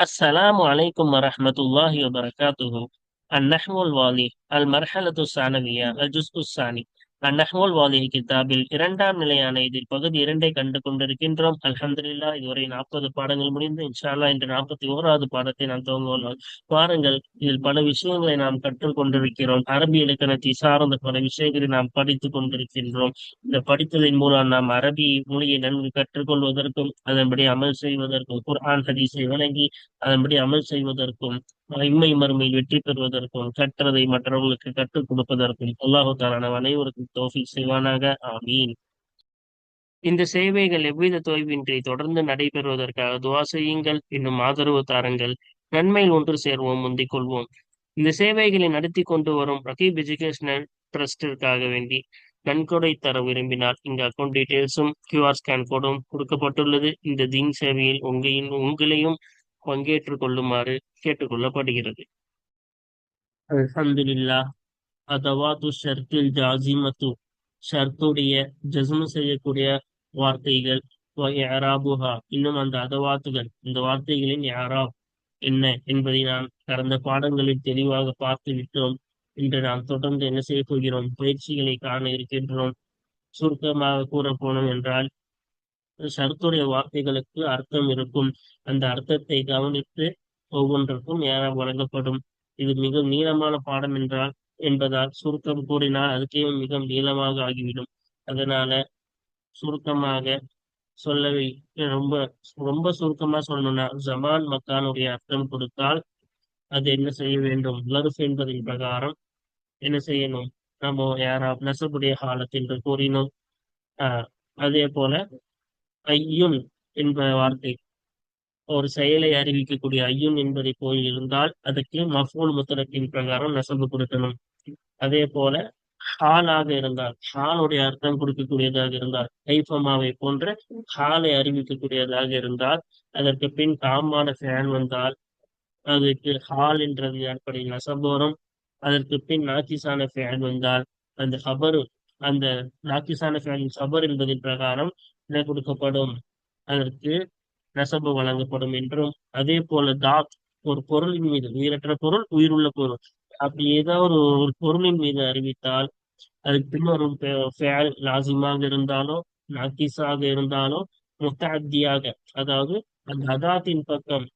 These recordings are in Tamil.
السلام عليكم ورحمة الله وبركاته. النحو الواضح. المرحلة الثانوية الجزء الثاني. அந்நஹோல் வாலிய கிதாபில் இரண்டாம் நிலையான இதில் பகுதி இரண்டை கண்டு கொண்டிருக்கின்றோம். அல்ஹம்துல்லா இதுவரை நாற்பது பாடங்கள் முடிந்து இன்ஷால்லா இன்று நாற்பத்தி ஓராவது பாடத்தை நாம் துவங்குவோம் பாருங்கள் இதில் பல விஷயங்களை நாம் கற்றுக்கொண்டிருக்கிறோம் அரபி இலக்கணத்தை சார்ந்த பல விஷயங்களை நாம் படித்துக் கொண்டிருக்கின்றோம். இந்த படித்ததன் மூலம் நாம் அரபி மொழியை நன்கு கற்றுக்கொள்வதற்கும் அதன்படி அமல் செய்வதற்கும் குர்ஆன் ஹதீஸை வழங்கி அதன்படி அமல் செய்வதற்கும் இம்மை மறுமையில் வெற்றி பெறுவதற்கும் கற்றதை மற்றவர்களுக்கு கற்றுக் கொடுப்பதற்கும் அல்லாஹு தாலான அனைவருக்கும் தோஃபி செய்வானாக. ஆமீன். இந்த சேவைகள் எவ்வித தொய்வின்றி தொடர்ந்து நடைபெறுவதற்காக துவா செய்யுங்கள். இன்னும் ஆதரவு தாருங்கள். நன்மையில் ஒன்று சேர்வோம் முந்திக் கொள்வோம். இந்த சேவைகளை நடத்தி கொண்டு வரும் ரகீப் எஜுகேஷனல் ட்ரஸ்டிற்காக வேண்டி நன்கொடை தர விரும்பினால் இந்த அக்கௌண்ட் டீடைல்ஸும் கியூஆர் ஸ்கேன் கோடும் கொடுக்கப்பட்டுள்ளது. இந்த தீன் சேவையில் உங்களின் உங்களையும் பங்கேற்றுக் கொள்ளுமாறு கேட்டுக்கொள்ளப்படுகிறது அல்ஹம்துலில்லா. அதவாது ஷர்த்தில் ஜாசிமத்து ஷர்த்துடைய ஜஸ்மு செய்யக்கூடிய வார்த்தைகள் யாராபுஹா இன்னும் அந்த அதவாத்துகள் இந்த வார்த்தைகளின் யாராப் என்ன என்பதை நாம் கடந்த பாடங்களில் தெளிவாக பார்த்து விட்டோம். இன்று நாம் தொடர்ந்து என்ன செய்ய போகிறோம்? பயிற்சிகளை காண இருக்கின்றோம். சுருக்கமாக கூற போனோம் என்றால் சரத்துடைய வார்த்தைகளுக்கு அர்த்தம் இருக்கும். அந்த அர்த்தத்தை கவனித்து ஒவ்வொன்றுக்கும் ஏறாம் வழங்கப்படும். இது மிக நீளமான பாடம் என்றால் என்பதால் சுருக்கம் கூறினால் அதுக்கே மிக நீளமாக ஆகிவிடும். அதனால சுருக்கமாக சொல்லவை ரொம்ப ரொம்ப சுருக்கமா சொல்லணும்னா ஜமான் மக்கானுடைய அர்த்தம் கொடுத்தால் அது என்ன செய்ய வேண்டும்? லருஃப் என்பதின் பிரகாரம் என்ன செய்யணும்? நம்ம யாரா நசபுடைய காலத்தில் என்று கூறினோம். ஆஹ் அதே போல ஐயுன் என்ப வார்த்தை. ஒரு செயலை அறிவிக்கக்கூடிய ஐயும் என்பதை போய் இருந்தால் அதுக்கு மஃபூல் முத்தரத்தின் பிரகாரம் நெசவு கொடுக்கணும். அதே போல ஹாலாக இருந்தால் ஹாலுடைய அர்த்தம் கொடுக்கக்கூடியதாக இருந்தால் கைஃபமாவை போன்ற ஹாலை அறிவிக்கக்கூடியதாக இருந்தால் அதற்கு பின் காமான ஃபேன் வந்தால் அதுக்கு ஹால் என்றது அடிப்படையில் நசபோரம் அதற்கு பின் நாக்கிசான ஃபேன் வந்தால் அந்த ஹபரு அந்த நாக்கிசான ஃபேனின் சபர் என்பதின் பிரகாரம் என்ன கொடுக்கப்படும் அதற்கு நெசபு வழங்கப்படும் என்றும் அதே போல தாத் ஒரு பொருளின் மீது உயிரற்ற பொருள் உயிருள்ள பொருள். அப்படி ஏதாவது ஒரு பொருளின் மீது அறிவித்தால் அதுக்கு பின்வரும் ஃபேல் லாசிமாக இருந்தாலோ நாக்கிஸாக இருந்தாலோ முத்தாத்தியாக அதாவது அந்த அதாத்தின் பக்கம்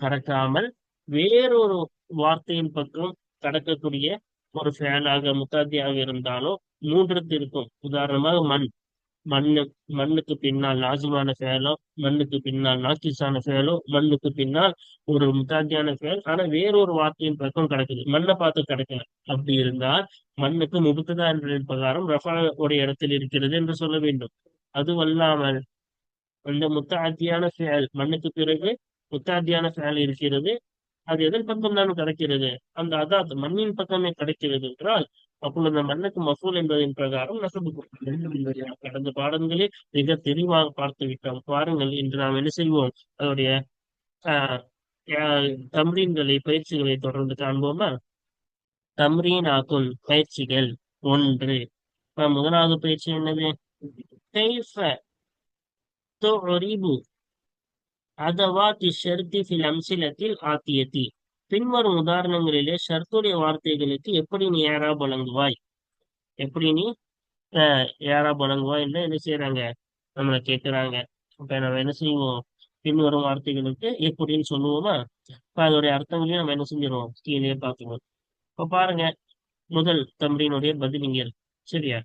கடக்காமல் வேறொரு வார்த்தையின் பக்கம் கடக்கக்கூடிய ஒரு ஃபேலாக முத்தாத்தியாக இருந்தாலோ மூன்றுக்கு இருக்கும் உதாரணமாக மண். மண்ணு மண்ணுக்கு பின்னால் நாசிமான செயலோ மண்ணுக்கு பின்னால் நாக்கிஸான செயலோ மண்ணுக்கு பின்னால் ஒரு முத்தாத்தியான செயல். ஆனா வேறொரு வார்த்தையின் பக்கம் கிடைக்குது. மண்ணை பார்த்து கிடைக்கல. அப்படி இருந்தால் மண்ணுக்கு முபுத்ததா என்ற பிரகாரம் ரஃபா இடத்தில் இருக்கிறது என்று சொல்ல வேண்டும். அதுவல்லாமல் அந்த முத்தாத்தியான செயல் மண்ணுக்கு பிறகு முத்தாத்தியான செயல் இருக்கிறது. அது எதன் பக்கம் தான் கிடைக்கிறது? அந்த அதாத் மண்ணின் பக்கமே கிடைக்கிறது என்றால் அப்பொழுது மண்ணுக்கு மசூல் என்பதன் பிரகாரம் நசபு கடந்த பாடங்களில் மிக தெளிவாக பார்த்து விட்டோம். பாருங்கள் இன்று நாம் என்ன செய்வோம்? அதோடைய தம்ரீன்களை பயிற்சிகளை தொடர்ந்து காண்போமா? தம்ரீன் ஆக்கும் பயிற்சிகள் ஒன்று. முதலாவது பயிற்சி என்னது? அதவா ஷர்தி ஃபில் அம்சிலத்தில் ஆத்தியத்தி. பின்வரும் உதாரணங்களிலே ஷர்த்துடைய வார்த்தைகளுக்கு எப்படி நீ ஏறா வழங்குவாய் எப்படி நீ ஏறா வழங்குவாய் என்ன என்ன செய்யறாங்க நம்மளை கேட்கிறாங்க. இப்ப நம்ம என்ன செய்வோம்? பின்வரும் வார்த்தைகளுக்கு எப்படின்னு சொல்லுவோமா? இப்ப அதோடைய அர்த்தங்களையும் நம்ம என்ன செஞ்சிருவோம்? கீழே பார்த்துவோம் இப்ப பாருங்க. முதல் தம்பியினுடைய பதில் இங்க இருக்கு சரியா?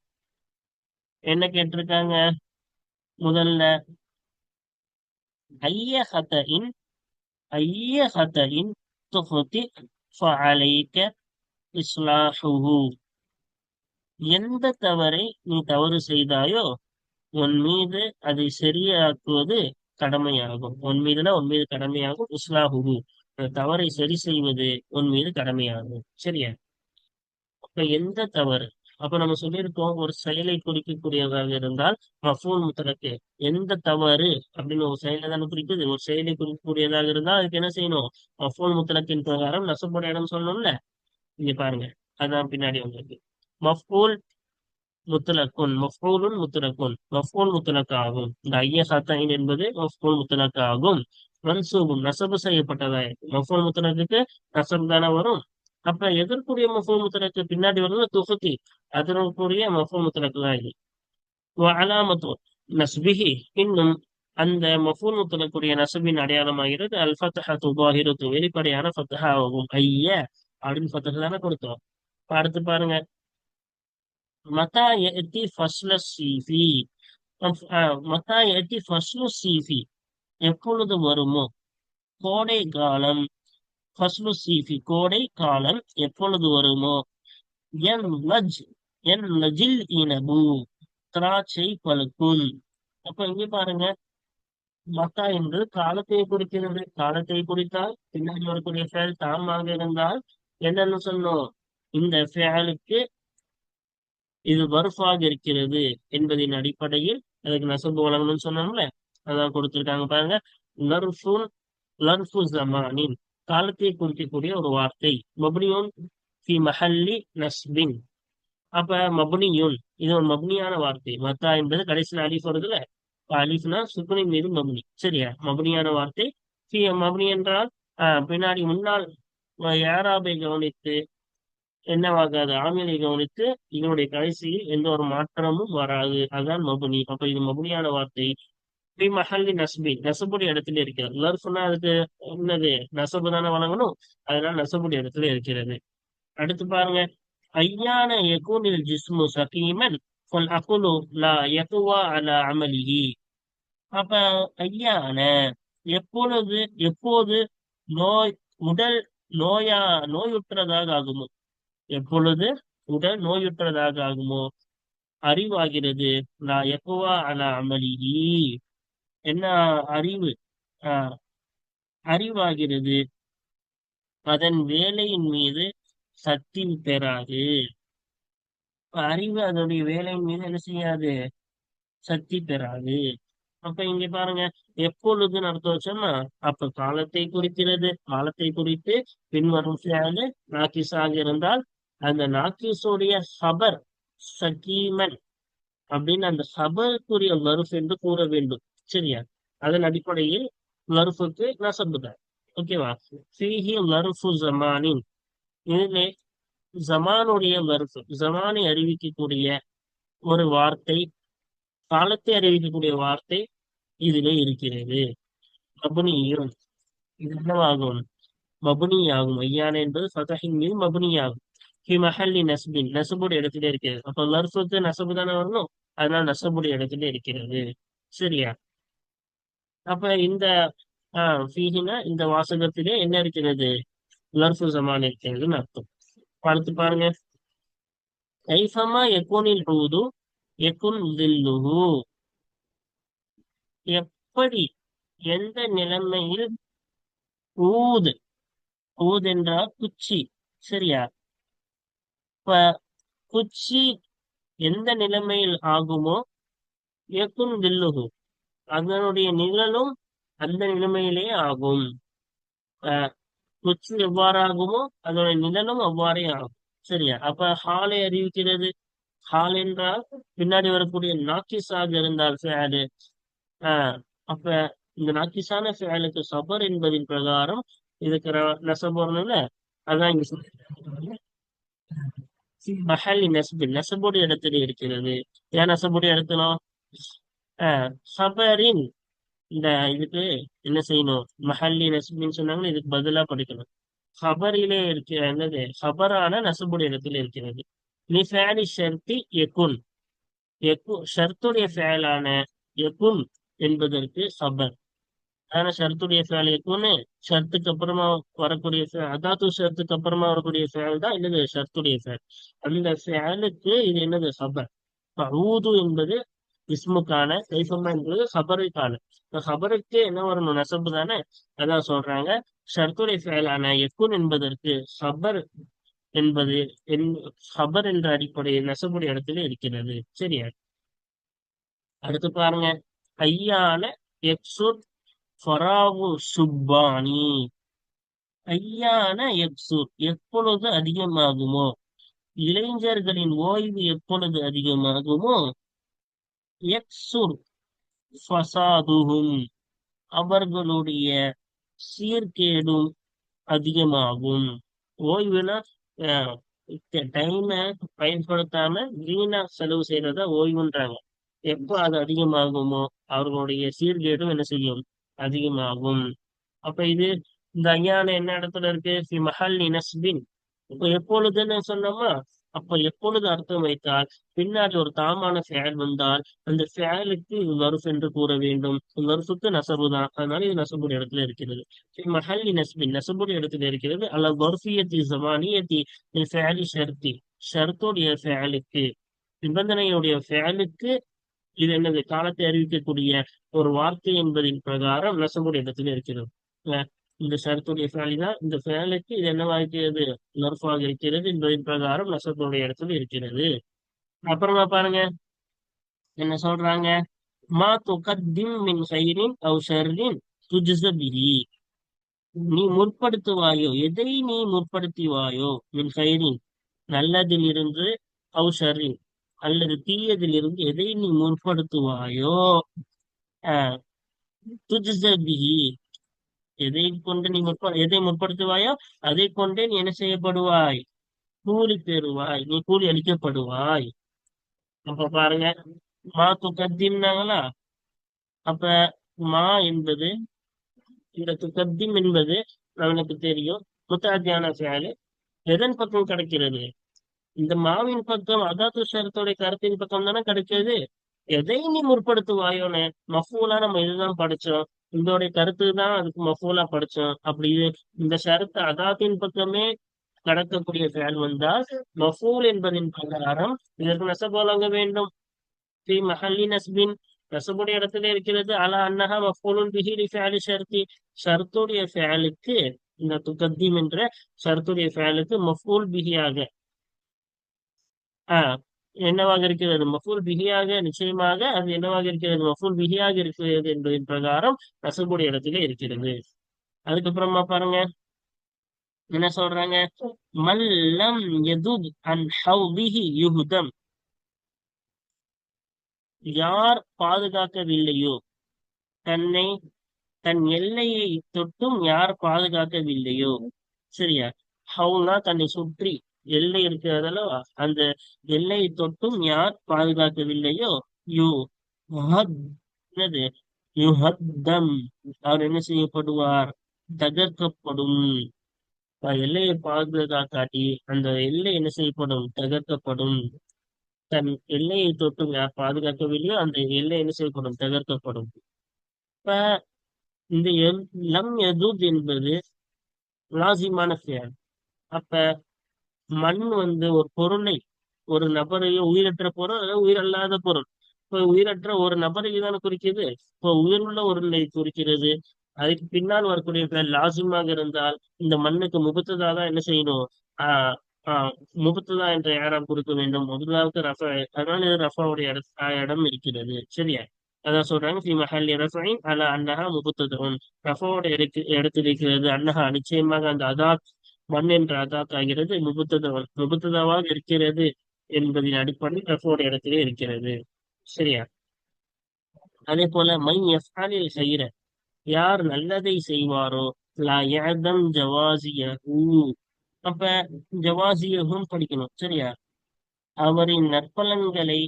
என்ன கேட்டிருக்காங்க? முதல்ல ஐய ஹத்தின் ஐய ஹத்தின் تخطئ فعليك இஸ்லாஹுஹு எந்த தவறை நீ தவறு செய்தாயோ உன் மீது அதை சரியாக்குவது கடமையாகும் உன் மீதுனா உன் மீது கடமையாகும் இஸ்லாஹுஹு தவறை சரி செய்வது உன் மீது கடமையாகும் சரியா அப்ப எந்த தவறு அப்ப நம்ம சொல்லியிருக்கோம் ஒரு செயலை குறிக்கக்கூடியதாக இருந்தால் மஃபூல் முத்தலக்கு எந்த தவறு அப்படின்னு ஒரு செயலை தானே குறிக்குது. ஒரு செயலை குறிக்கக்கூடியதாக இருந்தால் அதுக்கு என்ன செய்யணும்? மஃபூல் முத்தலக்கின் பிரகாரம் நசப்போட இடம் சொல்லணும்ல? இங்க பாருங்க. அதான் பின்னாடி வந்திருக்கு. மஃபூல் முத்தலக்குன் மஃபூலுன் முத்தலக்குன் மஃபூல் முத்தலக்கு ஆகும் இந்த ஐய சத்தைன் என்பது மஃபூல் முத்தலக்கு ஆகும் மன்சூபும் நசபு செய்யப்பட்டதா இருக்கு மஃபூல் முத்தலக்கு நசப் தானே வரும்? அப்ப எதற்குரிய மஃபோ பின்னாடி வர்றது துசுக்கி அதற்குரிய மஃபோ முத்தலக்கு தான் இது. அலாமத்து நஸ்பிஹி. இன்னும் அந்த மஃபூல் முத்தலக்குரிய நசபின் அடையாளமாகிறது அல் ஃபத்ஹா துபாஹிரத்து வெளிப்படையான ஃபத்ஹா ஆகும் ஐய அப்படின்னு ஃபத்ஹா தானே கொடுத்தோம். பார்த்து பாருங்க. மத்தா எத்தி ஃபஸ்ல சீஃபி மத்தா எத்தி ஃபஸ்லு சீஃபி எப்பொழுது வருமோ? கோடை காலம் ஃபஸ்லு சீஃபி கோடை காலம் எப்பொழுது வருமோ? என் லஜ் என் லஜில் இனபு திராட்சை பழுக்கும். அப்ப இங்க பாருங்க. மத்தா என்று காலத்தை குறிக்கிறது. காலத்தை குறித்தால் பின்னாடி வரக்கூடிய ஃபேல் தாமாக இருந்தால் என்னன்னு சொன்னோம். இந்த ஃபேலுக்கு இது வர்ஃபாக இருக்கிறது என்பதின் அடிப்படையில் அதுக்கு நசபு வழங்கணும்னு சொன்னோம்ல. அதான் கொடுத்துருக்காங்க பாருங்க. லர்ஃபுன் லர்ஃபு ஜமானின் காலத்தை குறிக்கக்கூடிய ஒரு வார்த்தை. மபுனியோன் ஃபி மஹல்லி நஸ்பின். அப்ப மபுனியூன் இது ஒரு மபுனியான வார்த்தை. மத்தா என்பது கடைசியில் அலிஃப் வருதுல அலிஃப்னா சுக்குனின் மீது மபுனி. சரியா? மபுனியான வார்த்தை. ஃபி மப்னி என்றால் ஆஹ் பின்னாடி முன்னால் யாராபை கவனித்து என்னவாகாது ஆமிலை கவனித்து இதனுடைய கடைசியில் எந்த ஒரு மாற்றமும் வராது. அதுதான் மபுனி. அப்ப இது மபுனியான வார்த்தை. பி மஹல்லி நஸ்பி நசபுடைய இடத்துல இருக்கிறது சொன்னா அதுக்கு என்னது? நசபு தானே வழங்கணும் அதனால நசபுடைய இடத்துல இருக்கிறது. அடுத்து பாருங்க. ஐயான எகூனில் ஜிஸ்மு சகீமன் ஃபல் அகுலு லா எகுவா அல அமலிஹி. அப்ப ஐயான எப்பொழுது எப்போது நோய் உடல் நோயா நோயுற்றதாக ஆகுமோ? எப்பொழுது உடல் நோயுற்றதாக ஆகுமோ? அறிவாகிறது. நான் எப்பவா அல அமலிஹி. என்ன அறிவு? ஆஹ் அறிவாகிறது. அதன் வேலையின் மீது சக்தி பெறாது. அறிவு அதனுடைய வேலையின் மீது என்ன செய்யாது? சக்தி பெறாது. அப்ப இங்க பாருங்க எப்பொழுதுன்னு அர்த்தம் வச்சோம்னா அப்ப காலத்தை குறிக்கிறது. காலத்தை குறித்து பின்வரும் செயலு நாக்கிஸாக இருந்தால் அந்த நாக்கிஸுடைய ஹபர் சகீமன் அப்படின்னு அந்த ஹபருக்குரிய லருஃப் என்று கூற வேண்டும். சரியா? அதன் அடிப்படையில் லருஃபுக்கு நசபுதான் ஓகேவா ஃபீஹி லருஃபு ஜமானின். இதிலே ஜமானுடைய லருஃபு ஜமானை அறிவிக்கக்கூடிய ஒரு வார்த்தை காலத்தை அறிவிக்கக்கூடிய வார்த்தை இதிலே இருக்கிறது. மபுனியும் இது என்னவாகும்? மபுனி ஆகும் ஐயான என்பது ஃபதஹின் மீது மபுனி ஆகும் ஹி மஹல்லி நஸ்பின் நசபுடைய இடத்துல இருக்கிறது. அப்போ லர்ஃபுக்கு நசபு தானே வரணும்? அதனால நசபுடைய இடத்துல இருக்கிறது. சரியா? அப்ப இந்த ஆஹ் ஃபீஹினா இந்த வாசகத்திலே என்ன இருக்கிறது? லர்ஃபு ஜமான் இருக்கிறதுன்னு அர்த்தம். பார்த்து பாருங்க. கைஃபமா எக்கோனில் ஹூது எக்குன் தில்லுஹு. எப்படி எந்த நிலைமையில் ஊது? ஊது என்றால் குச்சி. சரியா? இப்ப குச்சி எந்த நிலைமையில் ஆகுமோ? எக்குன் தில்லுஹு. அதனுடைய நிழலும் அந்த நிலைமையிலே ஆகும். குச்சி எவ்வாறாகுமோ அதனுடைய நிழலும் அவ்வாறே ஆகும். சரியா? அப்ப ஹாலை அறிவிக்கிறது. ஹால் என்றால் பின்னாடி வரக்கூடிய நாக்கிஸாக இருந்தால் ஃபேடு ஆஹ் அப்ப இந்த நாக்கிஸான ஃபேலுக்கு சபர் என்பதின் பிரகாரம் இதுக்கு நசப் அதான் இங்க மஹல் நெசபு. நெசபுடைய இடத்துல இருக்கிறது. ஏன் நெசபுடைய இடத்துல? ஆஹ் சபரின். இந்த இதுக்கு என்ன செய்யணும்? மஹல்லி நசுபின்னு சொன்னாங்கன்னா இதுக்கு பதிலா படிக்கணும். ஹபரிலே இருக்கிற என்னது? ஹபரான நசுபுடைய இடத்துல இருக்கிறது. நீ ஷர்த்தி எக்குன் எக்கு ஷர்த்துடைய ஃபேலான எக்குன் என்பதற்கு சபர். ஆனா ஷர்த்துடைய ஃபேல் எக்குன்னு ஷர்த்துக்கு அப்புறமா வரக்கூடிய அதாத்து ஷர்த்துக்கு அப்புறமா வரக்கூடிய ஃபேல் தான் என்னது? ஷர்த்துடைய ஃபேல். அந்த ஃபேலுக்கு இது என்னது? சபர். ஊது என்பது இஸ்முக்கான கைஃபமா என்பது ஹபருக்கான ஹபருக்கு என்ன வரணும்? நெசப்பு தானே? அதான் சொல்றாங்க. ஷர்த்துடைய ஃபேலான எக்குன் என்பதற்கு சபர் என்பது ஹபர் என்ற அடிப்படையில் நெசப்புடைய இடத்துல இருக்கிறது. சரியா? அடுத்து பாருங்க. ஐயான எக்சுர் ஃபராவு சுப்பானி. ஐயான எக்சுர் எப்பொழுது அதிகமாகுமோ? இளைஞர்களின் ஓய்வு எப்பொழுது அதிகமாகுமோ? எக்சுர் ஃபசாதுஹும். அவர்களுடைய சீர்கேடும் அதிகமாகும். ஓய்வுனா டைம பயன்படுத்தாம வீணா செலவு செய்யறத ஓய்வுன்றாங்க. எப்போ அது அதிகமாகுமோ அவர்களுடைய சீர்கேடும் என்ன செய்யும்? அதிகமாகும். அப்ப இது இந்த ஐயான என்ன இடத்துல இருக்கு? மஹல் இனஸ்பின் இப்ப எப்பொழுதுன்னு சொன்னோமா அப்ப எப்பொழுது அர்த்தம் வைத்தால் பின்னாடி ஒரு தாமான செயல் வந்தால் அந்த செயலுக்கு வருஷம் என்று கூற வேண்டும். வருஃபுக்கு நசபு தான். அதனால இது நசபுடைய இடத்துல இருக்கிறது. மஹல்லி நஸ்பின். நசபுடைய இடத்துல இருக்கிறது. அல்ல வர்ஃபியத்தி ஜமானியத்தி. ஃபேலி ஷர்த்தி. ஷர்த்துடைய ஃபேலுக்கு. நிபந்தனையுடைய ஃபேலுக்கு இது என்னது? காலத்தை அறிவிக்கக்கூடிய ஒரு வார்த்தை என்பதின் பிரகாரம் நசபுடைய இடத்துல இருக்கிறது. இந்த ஷரத்துடைய ஃபேலிதா இந்த ஃபேலுக்கு இது என்னவா இருக்கிறது? நர்ஃபாக இருக்கிறது என்பதின் பிரகாரம் நசத்துடைய இடத்துல இருக்கிறது. அப்புறமா பாருங்க. என்ன சொல்றாங்க? மா துகத்திம் மின் ஹைரின் அவ் ஷர்ரின் துஜ்ஸபிஹி நீ முற்படுத்துவாயோ? எதை நீ முற்படுத்துவாயோ? மின் ஹைரின் நல்லதிலிருந்து அவ் ஷர்ரின் அல்லது தீயதிலிருந்து எதை நீ முற்படுத்துவாயோ? துஜ்ஸபிஹி எதை கொண்டு நீ முற்ப எதை முற்படுத்துவாயோ அதை கொண்டே நீ என்ன செய்யப்படுவாய்? கூலி பெறுவாய் நீ கூலி அளிக்கப்படுவாய். அப்ப பாருங்க. மா துக்கத்தின்னாங்களா அப்ப மா என்பது இந்த துக்கத்திம் என்பது நம்மளுக்கு தெரியும். முத்தாத்தியான செயல். எதன் பக்கம் கிடைக்கிறது? இந்த மாவின் பக்கம் அதாத்து சேரத்துடைய கருத்தின் பக்கம் தானே கிடைக்கிறது. எதை நீ முற்படுத்துவாயோன்னு மஃபூலா நம்ம இதுதான் படிச்சோம்? இதோடைய கருத்து தான் அதுக்கு மஃபூலா படிச்சோம் அப்படி இந்த ஷரத்து அதாத்தின் பக்கமே கடக்கக்கூடிய செயல் வந்தால் மஃபூல் என்பதின் பிரகாரம் இதற்கு நசப் வழங்க வேண்டும். ஸ்ரீ மஹல்லி நஸ்பின் நெசபுடைய இடத்துல இருக்கிறது. அலா அன்னஹா மஃபூலுன் பிஹிலி ஃபேலி ஷர்த்தி. ஷர்த்துடைய ஃபேலுக்கு இந்த துக்கத்தீம் என்ற ஷர்த்துடைய ஃபேலுக்கு மஃபூல் பிஹியாக. ஆஹ் என்னவாக இருக்கிறது? மஃபூல் பிகியாக நிச்சயமாக அது என்னவாக இருக்கிறது? மஃபூல் பிகியாக இருக்கிறது என்பதின் பிரகாரம் நசுபுடைய இடத்துல இருக்கிறது. அதுக்கப்புறமா பாருங்க. என்ன சொல்றாங்க? மல்லம் எதுப் அன் ஹவுதிஹி யுஹுதம். யார் பாதுகாக்கவில்லையோ தன்னை தன் எல்லையை தொட்டும் யார் பாதுகாக்கவில்லையோ சரியா? ஹவுனா தன்னை சுற்றி எல்லை இருக்கிறதல்லவா அந்த எல்லையை தொட்டும் யார் பாதுகாக்கவில்லையோ? யூ என்னது? யுஹத்தம் அவர் என்ன செய்யப்படுவார்? தகர்க்கப்படும். எல்லையை பாதுகாக்காட்டி அந்த எல்லை என்ன செய்யப்படும்? தகர்க்கப்படும். தன் எல்லையை தொட்டும் யார் பாதுகாக்கவில்லையோ அந்த எல்லை என்ன செய்யப்படும்? தகர்க்கப்படும். இப்ப இந்த லம் எதுத் என்பது லாசிமான செயல். அப்ப மண் வந்து ஒரு பொருளை ஒரு நபரையோ உயிரற்ற பொருள் அல்லது உயிரல்லாத பொருள். இப்ப உயிரற்ற ஒரு நபரை தானே குறிக்கிறது இப்ப உயிருள்ள ஒரு நிலை குறிக்கிறது. அதுக்கு பின்னால் வரக்கூடிய பேர் லாசிமாக இருந்தால் இந்த மண்ணுக்கு முகத்ததா தான் என்ன செய்யணும்? ஆஹ் ஆஹ் முபத்ததா என்ற ஏராம் கொடுக்க வேண்டும்? முதலாவது ரஃபா அதனால இது ரஃபாவுடைய இடம் இருக்கிறது. சரியா? அதான் சொல்றாங்க ஸ்ரீ மஹல்லி ரஃபைன் அல அன்னஹா முபத்ததும் ரஃபாவோட இடத்து இடத்தில் இருக்கிறது அன்னஹா. நிச்சயமாக அந்த அதாத் மண் என்ற அதாத் ஆகிறது இருக்கிறது என்பதின் அடிப்படையில் ரஃபோட இடத்திலே இருக்கிறது. சரியா? அதே போல மை எஃபாலில் செய்கிற யார் நல்லதை செய்வாரோ லா யாதம் ஜவாசிய அப்ப ஜவாசியகும் படிக்கணும் சரியா? அவரின் நற்பலன்களை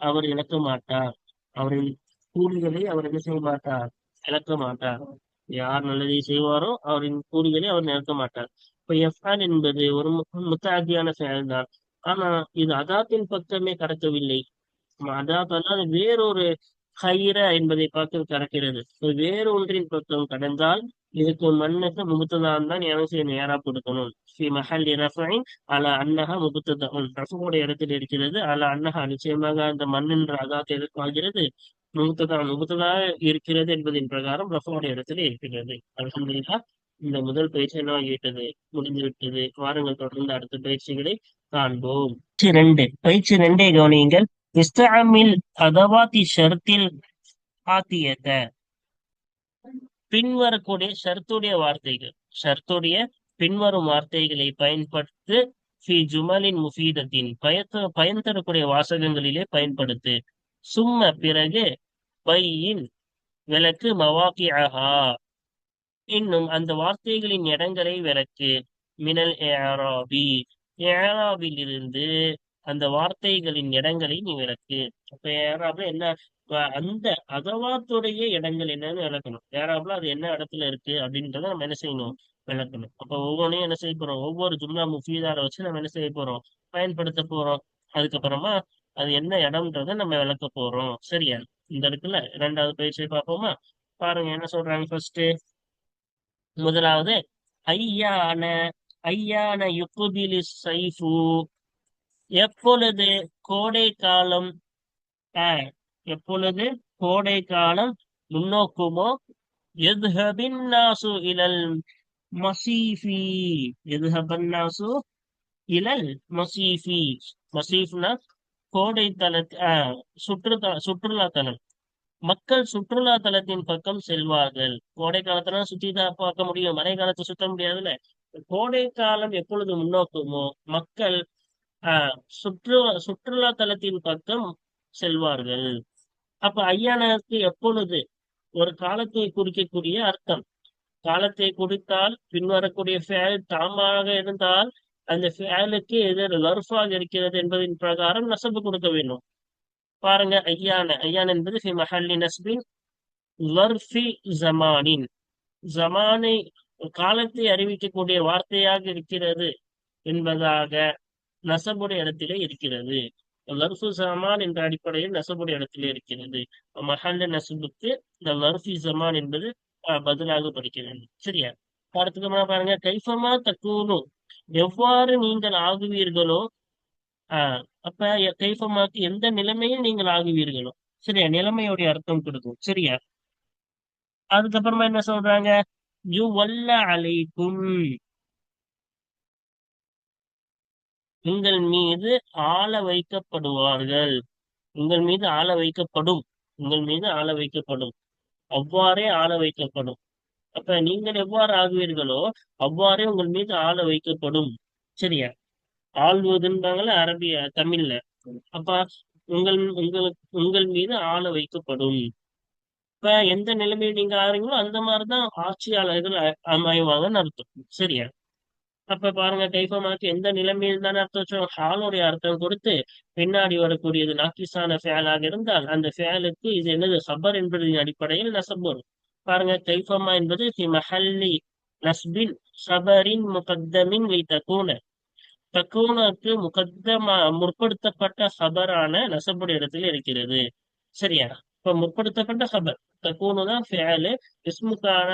அவர் இழக்க மாட்டார். அவரின் கூலிகளை அவர் என்ன செய்ய மாட்டார்? இழக்க மாட்டார். யார் நல்லதை செய்வாரோ அவரின் கூலிகளை அவர் நிறுத்த மாட்டார். இப்ப எஃப்ஆன் என்பது ஒரு முத்தாத்தியான செயல்தான். ஆனா இது அதாத்தின் பக்கமே கடக்கவில்லை. அதாத் அல்லாத வேறொரு ஹைர என்பதை பார்த்து கடக்கிறது வேறொன்றின் பக்கம் கடந்தால் இதுக்கு மண்ணுக்கு முகுத்ததான் தான் என்ன நேரா கொடுக்கணும். ஸ்ரீ மஹல் ரஃபைன் அல அன்னஹா முகுத்ததான் ரஃபுடைய இடத்தில் இருக்கிறது அல அன்னஹா நிச்சயமாக அந்த மண்ணின்ற அதாத்தை எதிர்பார்க்கிறது. முகுத்ததா முகுத்ததாக இருக்கிறது என்பதின் பிரகாரம் ரஃபுடைய இடத்துல இருக்கிறது. அலமதுல்லா இந்த முதல் பயிற்சி என்னவாகிவிட்டது முடிந்துவிட்டது வாருங்கள் தொடர்ந்து அடுத்த பயிற்சிகளை காண்போம். ரெண்டு பயிற்சி ரெண்டே கவனியுங்கள். இஸ்தாமில் அதவாதி ஷர்த்தில் ஆத்தியத பின்வரக்கூடிய ஷர்த்துடைய வார்த்தைகள். ஷர்த்துடைய பின்வரும் வார்த்தைகளை பயன்படுத்து ஃபி ஜுமலின் முஃபீதத்தின் பயத்த பயன் தரக்கூடிய வாசகங்களிலே பயன்படுத்து. சும்ம பிறகு பையின் விளக்கு மவாக்கி மவாக்கியஹா இன்னும் அந்த வார்த்தைகளின் இடங்களை விளக்கு. மினல் ஏராபி ஏராபிலிருந்து அந்த வார்த்தைகளின் இடங்களை நீ விளக்கு. அப்ப ஏராப்ல என்ன அந்த அதவாத்துடைய இடங்கள் என்னன்னு விளக்கணும். ஏராப்ல அது என்ன இடத்துல இருக்கு அப்படின்றத நம்ம என்ன செய்யணும்? விளக்கணும். அப்ப ஒவ்வொன்றையும் என்ன செய்ய போறோம்? ஒவ்வொரு ஜும்லா முஃபீதார வச்சு நம்ம என்ன செய்ய போறோம்? பயன்படுத்த போறோம். அதுக்கப்புறமா அது என்ன இடம்ன்றத நம்ம விளக்க போறோம். சரியா? இந்த இடத்துல இரண்டாவது பயிற்சியை பார்ப்போமா? பாருங்க என்ன சொல்றாங்க ஃபர்ஸ்ட் முதலாவது ஐயான ஐயான யுக்குபிலி சைஃபு. எப்பொழுது கோடை காலம் எப்பொழுது கோடை காலம் முன்னோக்குமோ எதுஹபின்னாசு இலல் மசீஃபி. எதுஹபன்னாசு இலல் மசீஃபி. மசீஃப்னா கோடை தல சுற்றுலா சுற்றுலா தலம் மக்கள் சுற்றுலா தலத்தின் பக்கம் செல்வார்கள். கோடை காலத்துல சுத்தி தான் பார்க்க முடியும். மழை காலத்தை சுத்த முடியாதுல்ல. கோடை காலம் எப்பொழுது முன்னோக்குமோ மக்கள் ஆஹ் சுற்றுலா சுற்றுலா தலத்தின் பக்கம் செல்வார்கள். அப்ப ஐயானருக்கு எப்பொழுது? ஒரு காலத்தை குறிக்கக்கூடிய அர்த்தம். காலத்தை குறித்தால் பின்வரக்கூடிய ஃபேல் தாமாக இருந்தால் அந்த ஃபேலுக்கு எதிர் லர்ஃபாக இருக்கிறது என்பதின் பிரகாரம் நசப்பு கொடுக்க வேண்டும். பாருங்க ஐயான ஐயான் என்பது ஃபி மஹல்லி நஸ்பின் லர்ஃபி ஜமானின் ஜமானை காலத்தை அறிவிக்கக்கூடிய வார்த்தையாக இருக்கிறது என்பதாக நசபுடைய இடத்திலே இருக்கிறது. லர்ஃபு ஜமான் என்ற அடிப்படையில் நசபுடைய இடத்திலே இருக்கிறது. மஹல்ல நசபுக்கு இந்த லர்ஃபி ஜமான் என்பது பதிலாக படிக்கிறது. சரியா? அடுத்ததுமா பாருங்க கைஃபமா தக்கூனும் எவ்வாறு நீங்கள் ஆகுவீர்களோ ஆஹ் அப்ப கைஃபமாக்கு எந்த நிலைமையில் நீங்கள் ஆகுவீர்களோ சரியா? நிலைமையுடைய அர்த்தம் கொடுக்கும் சரியா? அதுக்கப்புறமா என்ன சொல்றாங்க? யூ வல்ல அலைக்கும். உங்கள் மீது ஆள வைக்கப்படுவார்கள். உங்கள் மீது ஆள வைக்கப்படும். உங்கள் மீது ஆள வைக்கப்படும். அவ்வாறே ஆள வைக்கப்படும். அப்ப நீங்கள் எவ்வாறு ஆகுவீர்களோ அவ்வாறே உங்கள் மீது ஆள வைக்கப்படும் சரியா? ஆள்வதுன்றாங்கள அரபிய தமிழ்ல. அப்ப உங்கள் உங்களுக்கு உங்கள் மீது ஆள வைக்கப்படும். இப்ப எந்த நிலைமையில நீங்க ஆறீங்களோ அந்த மாதிரிதான் ஆட்சியாளர்கள் அமைவாங்கன்னு அர்த்தம். சரியா? அப்ப பாருங்க கைஃபமாக்கு எந்த நிலைமையில் தானே அர்த்தம் வச்சோம் ஹாலுடைய அர்த்தம் கொடுத்து பின்னாடி வரக்கூடியது நாக்கிசான ஃபேலாக இருந்தால் அந்த ஃபேலுக்கு இது என்னது? சபர் என்பதின் அடிப்படையில் நசப் வரும் பாருங்க கைஃபமா என்பது தி மஹல்லி நஸ்பின் சபரின் முகத்தமின் வைத்த தக்கூன தக்கூனுக்கு முகத்தமா முற்படுத்தப்பட்ட சபரான நசபுடைய இடத்தில் இருக்கிறது. சரியா? இப்ப முற்படுத்தப்பட்ட ஹபர் தக்கூனு தான் ஃபேலு இஸ்முக்கான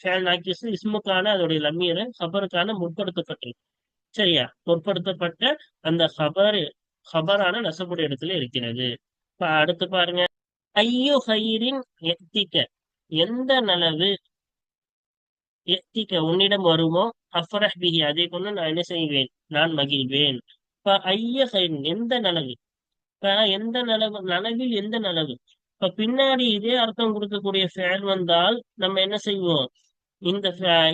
ஃபேல் நாக்கிஸ் இஸ்முக்கான அதோடைய லம்மீர் ஹபருக்கான முற்படுத்தப்பட்டிருக்கு சரியா? முற்படுத்தப்பட்ட அந்த ஹபர் ஹபரான நசபுடைய இடத்துல இருக்கிறது. இப்ப அடுத்து பாருங்க. ஐயோ ஹயிரின் எத்திக்க எந்த நலவு எத்திக்க உன்னிடம் வருமோ அஃபரஹ் பிஹி அதை கொண்டு நான் என்ன செய்வேன்? நான் மகிழ்வேன். இப்ப ஐய சைன் எந்த நலவு? இப்ப எந்த நலவு நலவில் எந்த நலவு? இப்ப பின்னாடி இதே அர்த்தம் கொடுக்கக்கூடிய ஃபேல் வந்தால் நம்ம என்ன செய்வோம்? இந்த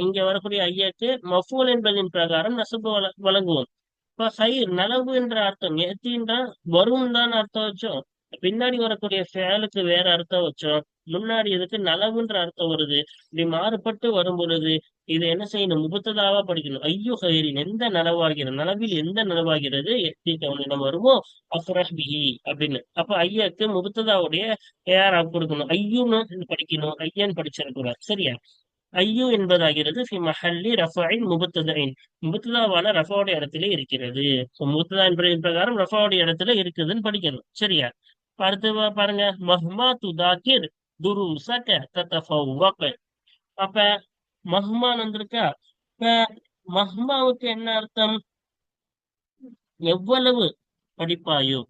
இங்க வரக்கூடிய ஐயாக்கு மஃபூல் என்பதின் பிரகாரம் நசுப்பு வழங்குவோம். இப்ப சைர் நலவு என்ற அர்த்தம் எத்தின்றா வரும் தான் அர்த்தம் வச்சோம். பின்னாடி வரக்கூடிய ஃபேலுக்கு வேற அர்த்தம் வச்சோம். முன்னாடி இதுக்கு நலவுன்ற அர்த்தம் வருது. இப்படி மாறுபட்டு வரும் பொழுது இதை என்ன செய்யணும்? முபத்ததாவா படிக்கணும். ஐயோ ஹயரின் எந்த நலவாகிறது? நலவில் எந்த நலவாகிறது? எத்தி கவனிடம் வருமோ அப்படின்னு. அப்ப ஐயாக்கு முபத்ததாவுடைய ஏஆர் கொடுக்கணும். ஐயூன்னு படிக்கணும். ஐயன் படிச்சிருக்கிறார் சரியா? ஐயு என்பதாகிறது ஃபி மஹல்லி ரஃபாயின் முபத்ததைன் முபத்ததாவான ரஃபாவுடைய இடத்துல இருக்கிறது. முபத்ததா என்பதின் பிரகாரம் ரஃபாவுடைய இடத்துல இருக்குதுன்னு படிக்கணும். சரியா? அடுத்து பாருங்க மஹ்மா துதாக்கிர் துருசக தத்தஃபவ்வக அப்ப மஹ்மான் வந்திருக்கா இப்ப மஹ்மாவுக்கு என்ன அர்த்தம் எவ்வளவு படிப்பாயோ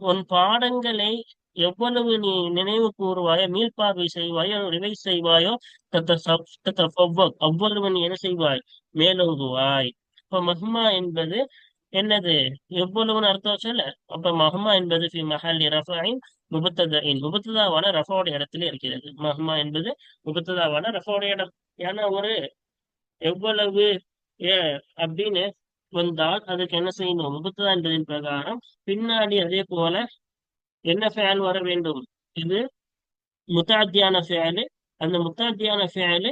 உன் பாடங்களை எவ்வளவு நீ நினைவு கூறுவாயோ மீள்பார்வை செய்வாயோ ரிவைஸ் செய்வாயோ அவ்வளவு நீ என்ன செய்வாய் மேலோகுவாய் இப்ப மஹ்மா என்பது என்னது? எவ்வளவுன்னு அர்த்தம் சொல்ல? அப்ப மஹ்மா என்பது ஃபி மஹல்லி ரஃபாயின் முபத்ததின் முபத்ததாவான ரஃபாவோட இடத்துல இருக்கிறது. மஹ்மா என்பது முபத்ததாவான ரஃபாவோட இடம். ஏன்னா ஒரு எவ்வளவு ஏ அப்படின்னு வந்தால் அதுக்கு என்ன செய்யணும்? முபத்ததா என்பதின் பிரகாரம் பின்னாடி அதே போல என்ன ஃபேல் வர வேண்டும்? இது முத்தாத்தியான ஃபேலு அந்த முத்தாத்தியான ஃபேலு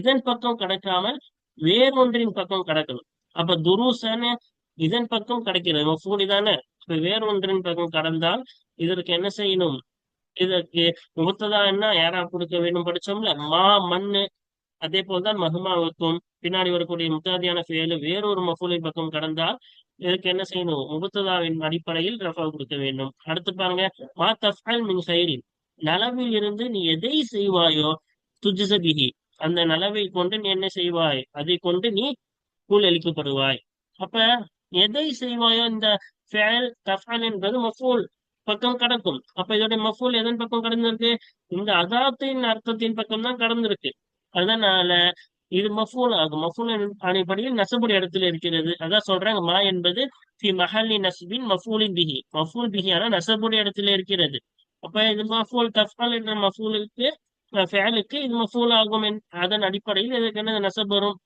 இதன் பக்கம் கடக்காமல் வேறொன்றின் பக்கம் கிடக்கணும். அப்ப துருசன்னு இதன் பக்கம் கிடைக்கிறது. மஃபூலி தானே இப்ப வேறொன்றின் பக்கம் கடந்தால் இதற்கு என்ன செய்யணும்? இதற்கு முகத்ததா என்ன? யாரா கொடுக்க வேண்டும்? படிச்சோம்ல? மா மண்ணு. அதே போல்தான் மகுமாவுக்கும் பின்னாடி வரக்கூடிய முத்தாதியான செயலு வேறொரு மஃபூலின் பக்கம் கடந்தால் இதற்கு என்ன செய்யணும்? முகத்ததாவின் அடிப்படையில் ரஃபா கொடுக்க வேண்டும். அடுத்து பாருங்க. மா தஃபல் மின் சைரின் நலவில் இருந்து நீ எதை செய்வாயோ? துஜிசபிகி அந்த நலவை கொண்டு நீ என்ன செய்வாய்? அதை கொண்டு நீ கூல் அளிக்கப்படுவாய். அப்ப எதை செய்வாயோ இந்த ஃபேல் தஃபல் என்பது மஃபூல் பக்கம் கடக்கும். அப்ப இதோட மஃபூல் எதன் பக்கம் கடந்திருக்கு? இந்த அதாத்தின் அர்த்தத்தின் பக்கம் தான் கடந்திருக்கு. அதனால இது மஃபூல் ஆகும். மஃபூல் அடிப்படையில் நசபுடைய இடத்துல இருக்கிறது. அதான் சொல்றாங்க மா என்பது ஃபி மஹல்லி நசுபின் மஃபூலின் பிஹி. மஃபூல் பிஹி ஆனா நசபுடைய இடத்துல இருக்கிறது. அப்ப இது மஃபூல் தஃபால் என்ற மஃபூலுக்கு ஃபேலுக்கு இது மஃபூல் ஆகும் அதன் அடிப்படையில் இதுக்கு என்ன நசபரும் வரும்?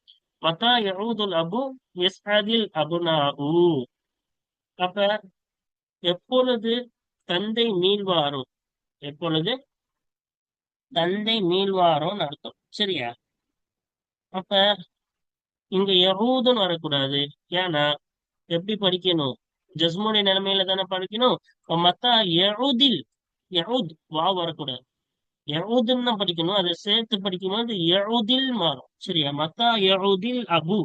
மத்தா யஊதுல் அபு எஸ்ஆதில் அபுனாஉ அப்ப எப்பொழுது தந்தை மீள்வாரோ? எப்பொழுது? தந்தை மீள்வாரோன்னு அர்த்தம். சரியா? அப்ப இங்க யகூதுன்னு வரக்கூடாது. ஏன்னா எப்படி படிக்கணும்? ஜஸ்முடைய நிலைமையில தானே படிக்கணும்? மத்தா யகுதில் யகுத் வா வரக்கூடாது. யகுதுன்னு படிக்கணும். அதை சேர்த்து படிக்கும்போது யகுதில் மாறும். சரியா? மத்தா யகுதில் அபு.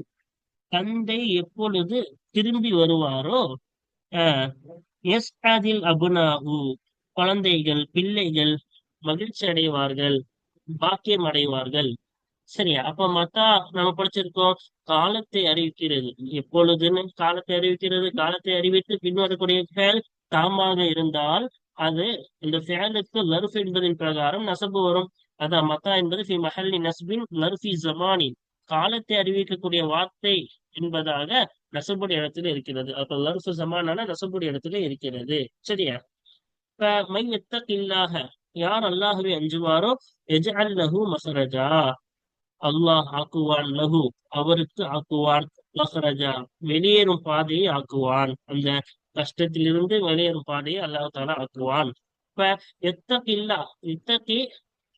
தந்தை எப்பொழுது திரும்பி வருவாரோ? எஸ் அதில் அபுனாகு குழந்தைகள் பிள்ளைகள் மகிழ்ச்சி அடைவார்கள் பாக்கியம் அடைவார்கள். சரியா? அப்ப மத்தா நம்ம படிச்சிருக்கோம் காலத்தை அறிவிக்கிறது. எப்பொழுதுன்னு காலத்தை அறிவிக்கிறது காலத்தை அறிவித்து பின்வரக்கூடிய செயல் தாமாக இருந்தால் அது இந்த செயலுக்கு லருஃப் என்பதின் பிரகாரம் நசப்பு வரும். அதான் மத்தா என்பது ஃபி மஹல்லி நஸ்பின் நர்ஃபி ஜமானின். காலத்தை அறிவிக்கக்கூடிய வார்த்தை என்பதாக நசபுடைய இடத்துல இருக்கிறது. அப்ப லர்ஃபு ஜமானான நசபுடைய இடத்துல இருக்கிறது. சரியா? இப்ப மை எத்தக்கில்லாக யார் அல்லாஹுவை அஞ்சுவாரோ எஜால் லஹு மசரஜா அல்லாஹ் ஆக்குவான் லஹு அவருக்கு ஆக்குவான் மசரஜா வெளியேறும் பாதையை ஆக்குவான். அந்த கஷ்டத்திலிருந்து வெளியேறும் பாதையை அல்லாஹ் தாலா ஆக்குவான். இப்ப எத்தகில்லா இத்தகி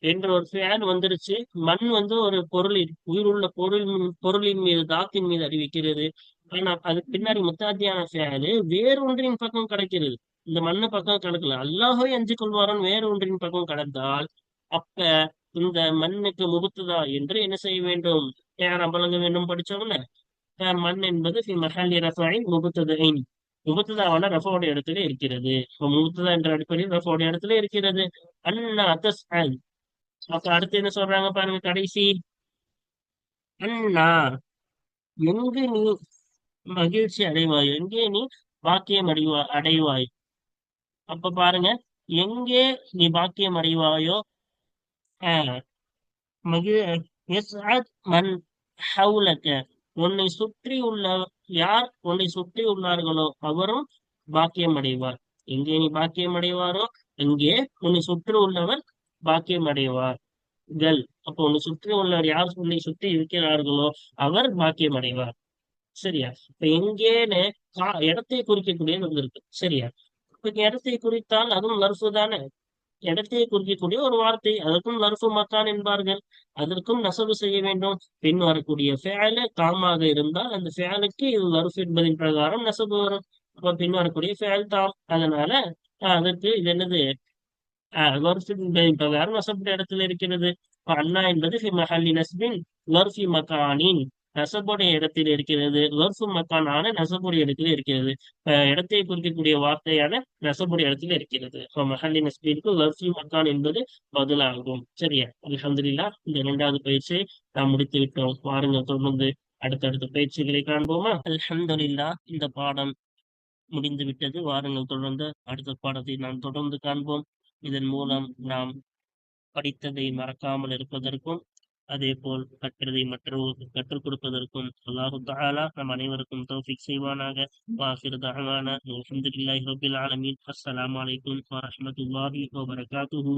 என்ற ஒரு ஃபேன் வந்துருச்சு. மண் வந்து ஒரு பொருளின் உள்ள பொருள் பொருளின் மீது தாத்தின் மீது அறிவிக்கிறது. ஆனா அதுக்கு பின்னாடி முத்தாத்தியான ஃபேனு வேறொன்றின் பக்கம் கிடைக்கிறது. இந்த மண்ணு பக்கம் கிடக்கல. அல்லாஹே அஞ்சு கொள்வாரன் வேறு ஒன்றின் பக்கம் கடந்தால் அப்ப இந்த மண்ணுக்கு முகுத்துதா என்று என்ன செய்ய வேண்டும்? யார் வழங்க வேண்டும் படிச்சோம்ல மண் என்பது மஹாலி முகுத்ததைன் முகுத்ததாவான ரஃபோட இடத்துல இருக்கிறது. இப்ப முகுத்ததா என்ற அடிப்படையில் ரஃபோட இடத்துல இருக்கிறது. அண்ணா தஸ் அப்ப அடுத்து என்ன சொல்றாங்க பாருங்க கடைசி. அண்ணா எங்கு நீ மகிழ்ச்சி அடைவாய்? எங்கே நீ பாக்கியம் அடைவாய் அடைவாய்? அப்ப பாருங்க எங்கே நீ பாக்கியம் அடைவாயோ மன் ஹவுலக்க உன்னை சுற்றி உள்ள யார் உன்னை சுற்றி உள்ளார்களோ அவரும் பாக்கியம் அடைவார். எங்கே நீ பாக்கியம் அடைவாரோ அங்கே உன்னை சுற்றி உள்ளவர் பாக்கியம் அடைவார் கல் அப்போ உன்னை சுற்றி உள்ளவர் யார் உன்னை சுற்றி இருக்கிறார்களோ அவர் பாக்கியம் அடைவார் சரியா? இப்ப எங்கேன்னு இடத்தை குறிக்கக்கூடியது வந்திருக்கு சரியா? இப்ப இடத்தை குறித்தால் அதுவும் லர்ஃபு தானே? இடத்தை குறிக்கக்கூடிய ஒரு வார்த்தை. அதற்கும் லர்ஃபு மக்கான் என்பார்கள். அதற்கும் நசவு செய்ய வேண்டும். பின் வரக்கூடிய ஃபேலு தாமாக இருந்தால் அந்த ஃபேலுக்கு இது லர்ஃப் என்பதின் பிரகாரம் நசபு வரும். அப்ப பின் வரக்கூடிய ஃபேல் தாம். அதனால அதற்கு இது என்னது? பிரகாரம் நசப்ட இடத்துல இருக்கிறது. அண்ணா என்பது மஹல்லி நஸ்பின் லர்ஃபி மக்கானின் நசபுடைய இடத்தில் இருக்கிறது. லர்ஃபு மக்கானான நசபுடைய இடத்தில் இருக்கிறது. இடத்தை குறிக்கக்கூடிய வார்த்தையான நசபுடைய இடத்தில் இருக்கிறது. மஹல்லி நஸ்பீனுக்கு லர்ஃபி மக்கான் என்பது பதிலாகும். சரியா? அலமதுல்லா இந்த இரண்டாவது பயிற்சியை நாம் முடித்து விட்டோம் வாருங்கள் தொடர்ந்து அடுத்தடுத்த பயிற்சிகளை காண்போமா? அல்ஹம்துலில்லா இந்த பாடம் முடிந்து விட்டது வாருங்கள் தொடர்ந்து அடுத்த பாடத்தை நாம் தொடர்ந்து காண்போம். இதன் மூலம் நாம் படித்ததை மறக்காமல் இருப்பதற்கும் அதே போல் கற்றதை மற்றவர்களுக்கு கற்றுக் கொடுப்பதற்கும் அல்லாஹு தாலா நம் அனைவருக்கும் தௌஃபிக் செய்வானாக. வாசிர் தகவான அலமதுல்லாஹி ரபில் ஆலமீன். அஸ்ஸலாமு அலைக்கும் வரஹ்மத்துல்லாஹி வபரகாத்துஹு.